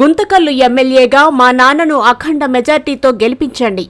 గుంతకల్లు ఎమ్మెల్యేగా మా నాన్నను అఖండ మెజార్టీతో గెలిపించండి.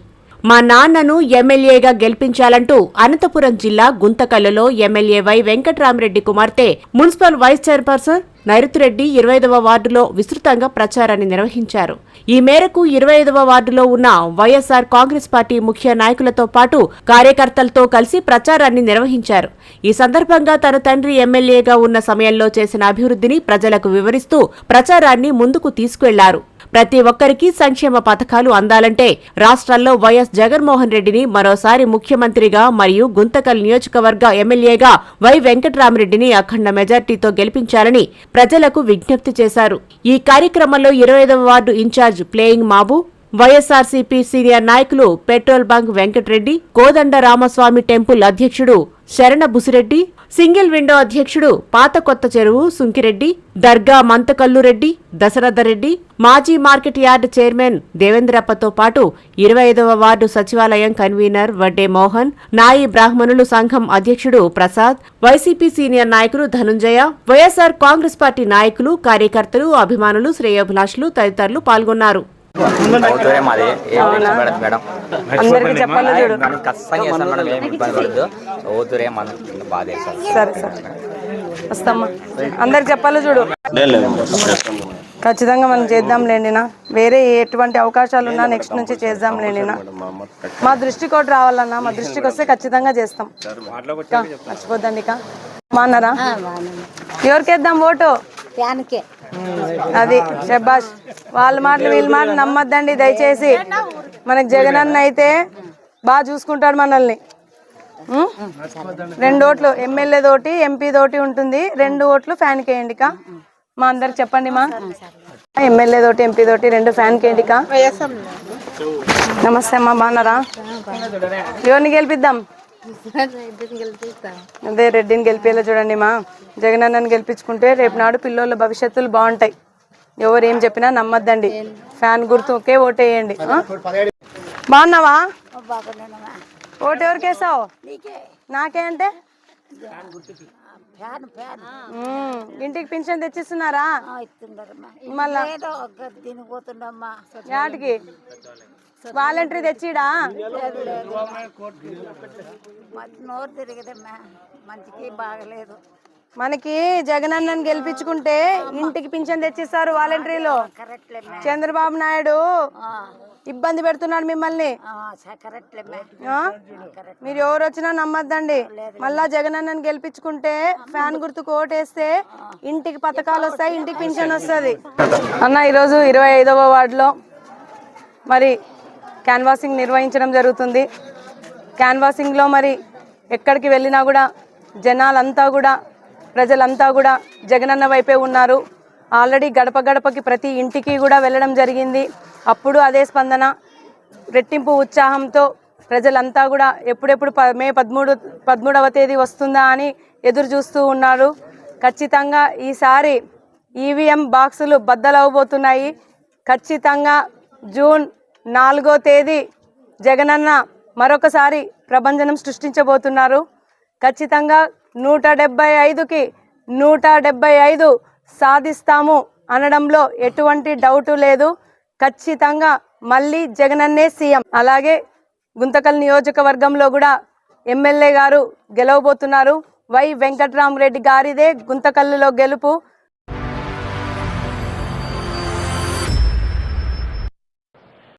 మా నాన్నను ఎమ్మెల్యేగా గెలిపించాలంటూ అనంతపురం జిల్లా గుంతకల్లులో ఎమ్మెల్యే వై వెంకట్రామరెడ్డి కుమార్తె మున్సిపల్ వైస్ చైర్పర్సన్ నైరుతిరెడ్డి ఇరవై ఐదవ వార్డులో విస్తృతంగా ప్రచారాన్ని నిర్వహించారు. ఈ మేరకు ఇరవై ఐదవ వార్డులో ఉన్న వైఎస్ఆర్ కాంగ్రెస్ పార్టీ ముఖ్య నాయకులతో పాటు కార్యకర్తలతో కలిసి ప్రచారాన్ని నిర్వహించారు. ఈ సందర్భంగా తన తండ్రి ఎమ్మెల్యేగా ఉన్న సమయంలో చేసిన అభివృద్ధిని ప్రజలకు వివరిస్తూ ప్రచారాన్ని ముందుకు తీసుకువెళ్ళారు ప్రతి ఒక్కరికి సంక్షేమ పథకాలు అందాలంటే రాష్ట్రాల్లో వైఎస్ జగన్మోహన్ రెడ్డిని మరోసారి ముఖ్యమంత్రిగా మరియు గుంతకల్ నియోజకవర్గ ఎమ్మెల్యేగా వై వెంకట్రామరెడ్డిని అఖండ మెజార్టీతో గెలిపించాలని ప్రజలకు విజ్ఞప్తి చేశారు. ఈ కార్యక్రమంలో ఇరవై ward incharge playing Mabu YSRCP senior నాయకులు petrol bunk Venkatareddy Kodanda Ramaswamy temple అధ్యక్షుడు శరణ బుసిరెడ్డి సింగిల్ విండో అధ్యక్షుడు పాత కొత్త చెరువు సుంకిరెడ్డి దర్గా మంతకల్లురెడ్డి దశరథరెడ్డి మాజీ మార్కెట్ యార్డ్ చైర్మన్ దేవేంద్రప్పతో పాటు ఇరవై ఐదవ వార్డు సచివాలయం కన్వీనర్ వడ్డే మోహన్ నాయి బ్రాహ్మణులు సంఘం అధ్యక్షుడు ప్రసాద్ వైసీపీ సీనియర్ నాయకులు ధనుంజయ వైఎస్ఆర్ కాంగ్రెస్ పార్టీ నాయకులు కార్యకర్తలు అభిమానులు శ్రేయోభిలాషులు తదితరులు పాల్గొన్నారు. మాది. ఏం టెన్షన్ పడదు మేడం. అందరికీ చెప్పాలి చూడు? మనం ఖచ్చితంగా చేస్తాం మేడం ఏం ఇబ్బంది పడద్దు. అవుతురే మనం బాధ చేస్తాం సరే సరే. వస్తామ్మా. అందరికి చెప్పాలి చూడు? ఖచ్చితంగా మనం చేద్దాంలేండినా వేరే ఎటువంటి అవకాశాలు ఉన్నా నెక్స్ట్ నుంచి చేద్దాంలేండినా మా దృష్టికి ఒకటి రావాలన్నా మా దృష్టికి వస్తే ఖచ్చితంగా చేస్తాం. ఇక, మర్చిపోద్దండి ఇక మా అన్నారా ఎవరికి వేద్దాం ఓటు? ఫ్యాన్కే అది శబాష్ వాళ్ళ మాటలు వీళ్ళ మాటలు నమ్మద్దండి దయచేసి. మనకి జగన్ అన్న అయితే బాగా చూసుకుంటాడు మనల్ని? రెండు ఓట్లు ఎమ్మెల్యే తోటి ఎంపీ తోటి ఉంటుంది. రెండు ఓట్లు ఫ్యాన్ కేయండి కా? మా అందరికి చెప్పండి మా. ఎమ్మెల్యే తోటి ఎంపీ తోటి రెండు ఫ్యాన్ కేయండి కా? నమస్తే అమ్మా బాగున్నారా? ఎవరిని గెలిపిద్దాం? అదే రెడ్డిని గెలిపేలా చూడండి మా. జగన్ అన్నని గెలిపించుకుంటే రేపు నాడు పిల్లోళ్ళ భవిష్యత్తులు బాగుంటాయి. ఎవరు ఏం చెప్పినా నమ్మద్దండి. ఫ్యాన్ గుర్తుకే ఓటేయండి? బాగున్నావా? ఓటు ఎవరికి వేసావు? నాకే అంటే? ఇంటికి పింఛన్ తెచ్చిస్తున్నారా? మళ్ళా? యాటికి? వాలంటరీ తెచ్చిడా? నోరు తిరిగదమ్మా మంచికి బాగలేదు. మనకి జగన్ అన్నని గెలిపించుకుంటే ఇంటికి పింఛన్ తెచ్చిస్తారు వాలంటరీలో. చంద్రబాబు నాయుడు ఇబ్బంది పెడుతున్నాడు మిమ్మల్ని? మీరు ఎవరు వచ్చినా నమ్మద్దండి. మళ్ళా జగన్ అన్నని గెలిపించుకుంటే ఫ్యాన్ గుర్తుకు ఓటేస్తే ఇంటికి పథకాలు వస్తాయి ఇంటికి పింఛన్ వస్తుంది. అన్న ఈరోజు ఇరవై ఐదవ వార్డులో మరి క్యాన్వాసింగ్ నిర్వహించడం జరుగుతుంది. క్యాన్వాసింగ్లో మరి ఎక్కడికి వెళ్ళినా కూడా జనాలంతా కూడా ప్రజలంతా కూడా జగనన్న వైపే ఉన్నారు. ఆల్రెడీ గడప గడపకి ప్రతి ఇంటికి కూడా వెళ్ళడం జరిగింది. అప్పుడు అదే స్పందన రెట్టింపు ఉత్సాహంతో ప్రజలంతా కూడా ఎప్పుడెప్పుడు ప- మే పదమూడు పదమూడవ తేదీ వస్తుందా అని ఎదురు చూస్తూ ఉన్నారు. ఖచ్చితంగా ఈసారి ఈవీఎం బాక్సులు బద్దలవబోతున్నాయి ఖచ్చితంగా జూన్ నాలుగో తేదీ జగనన్న మరొకసారి ప్రభంజనం సృష్టించబోతున్నారు. ఖచ్చితంగా నూట డెబ్బై ఐదుకి నూట డెబ్బై ఐదు సాధిస్తాము అనడంలో ఎటువంటి డౌటు లేదు. ఖచ్చితంగా మళ్ళీ జగనన్నే సీఎం. అలాగే గుంతకల్ నియోజకవర్గంలో కూడా ఎమ్మెల్యే గారు గెలవబోతున్నారు. వై వెంకట్రామరెడ్డి గారిదే గుంతకల్లులో గెలుపు.